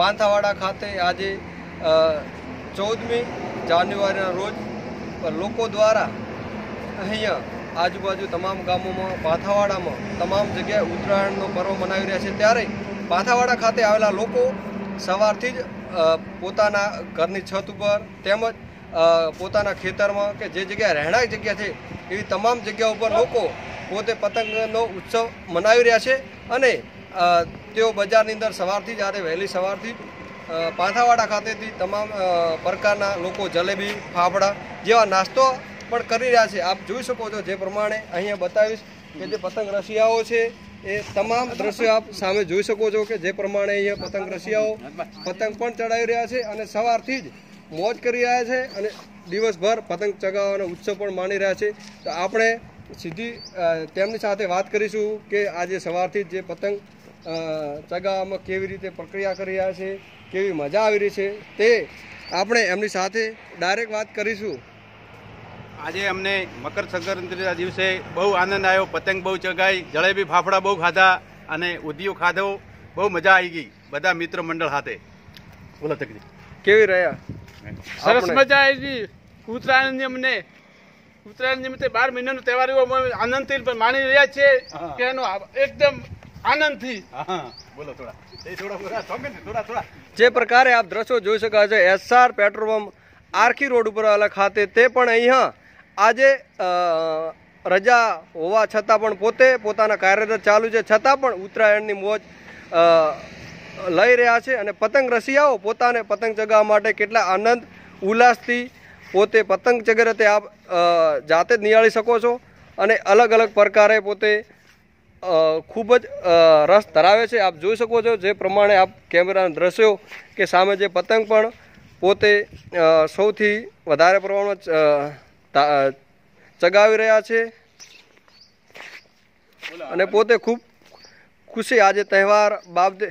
પાંથાવાડા ખાતે આજે ચૌદમી જાન્યુઆરીના રોજ લોકો દ્વારા અહીંયા આજુબાજુ તમામ ગામોમાં, પાંથાવાડામાં તમામ જગ્યાએ ઉત્તરાયણનો પર્વ મનાવી રહ્યા છે. ત્યારે પાંથાવાડા ખાતે આવેલા લોકો સવારથી જ પોતાના ઘરની છત ઉપર તેમજ પોતાના ખેતરમાં કે જે જગ્યાએ રહેણાંક જગ્યા છે, એવી તમામ જગ્યા ઉપર લોકો પોતે પતંગનો ઉત્સવ મનાવી રહ્યા છે અને તેઓ બજારની અંદર સવારથી જ આજે વહેલી સવારથી પાંથાવાડા ખાતેથી તમામ પ્રકારના લોકો જલેબી, ફાફડા જેવા નાસ્તો પણ કરી રહ્યા છે. આપ જોઈ શકો છો જે પ્રમાણે અહીંયા બતાવીશ કે જે પતંગ રસિયાઓ છે એ તમામ દ્રશ્યો આપ સામે જોઈ શકો છો કે જે પ્રમાણે અહીંયા પતંગ રસિયાઓ પતંગ પણ ચડાવી રહ્યા છે અને સવારથી જ મોજ કરી રહ્યા છે અને દિવસભર પતંગ ચગાવવાનો ઉત્સવ પણ માણી રહ્યા છે. તો આપણે સીધી તેમની સાથે વાત કરીશું કે આજે સવારથી જ પતંગ ચગાવવામાં કેવી રીતે પ્રક્રિયા કરી રહ્યા છે કેવી મજા આવી રહી છે તે આપણે એમની સાથે ડાયરેક્ટ વાત કરીશું. આજે અમને મકર સંક્રાંતિના દિવસે બહુ આનંદ આવ્યો પતંગ બહુ ચગાઈ જલેબી ફાફડા બહુ ખાધા અને ઉદ્યોગ ખાધો બહુ મજા આવી ગઈ બધા મિત્ર મંડળ સાથે. બોલો તકલી કેવી રહ્યા? સરસ મજા આવી ગઈ. ઉત્તરાયણ અમને ઉત્તરાયણ નિમિત્તે બાર મહિનાનો તહેવાર એવો આનંદથી પણ માણી રહ્યા છે કે એનો એકદમ આનંદથી. બોલો થોડા. એ થોડા થોડા થોડા થોડા. જે પ્રકારે આપ દ્રશ્યો જોઈ શકાય છે S R petrol pump Arkhi road ઉપર આવેલા ખાતે તે પણ અહીંયા આજે રજા હોવા છતાં પણ પોતે પોતાના કાર્યરત ચાલુ છે. છતાં પણ ઉત્તરાયણની મોજ લઈ રહ્યા છે અને પતંગ રસિયાઓ પોતાને પતંગ ચગાવવા માટે કેટલા આનંદ ઉલ્લાસથી પોતે પતંગ ચગાવે તે આપ જાતે જ નિહાળી શકો છો અને અલગ અલગ પ્રકારે પોતે ખૂબ જ રસ ધરાવે છે. આપ જોઈ શકો છો જે પ્રમાણે આપ કેમેરાના દ્રશ્યો કે સામે જે પતંગ પણ પોતે સૌથી વધારે પ્રમાણમાં ચગાવી રહ્યા છે. અને પોતે ખૂબ ખુશી આજે તહેવાર બાબતે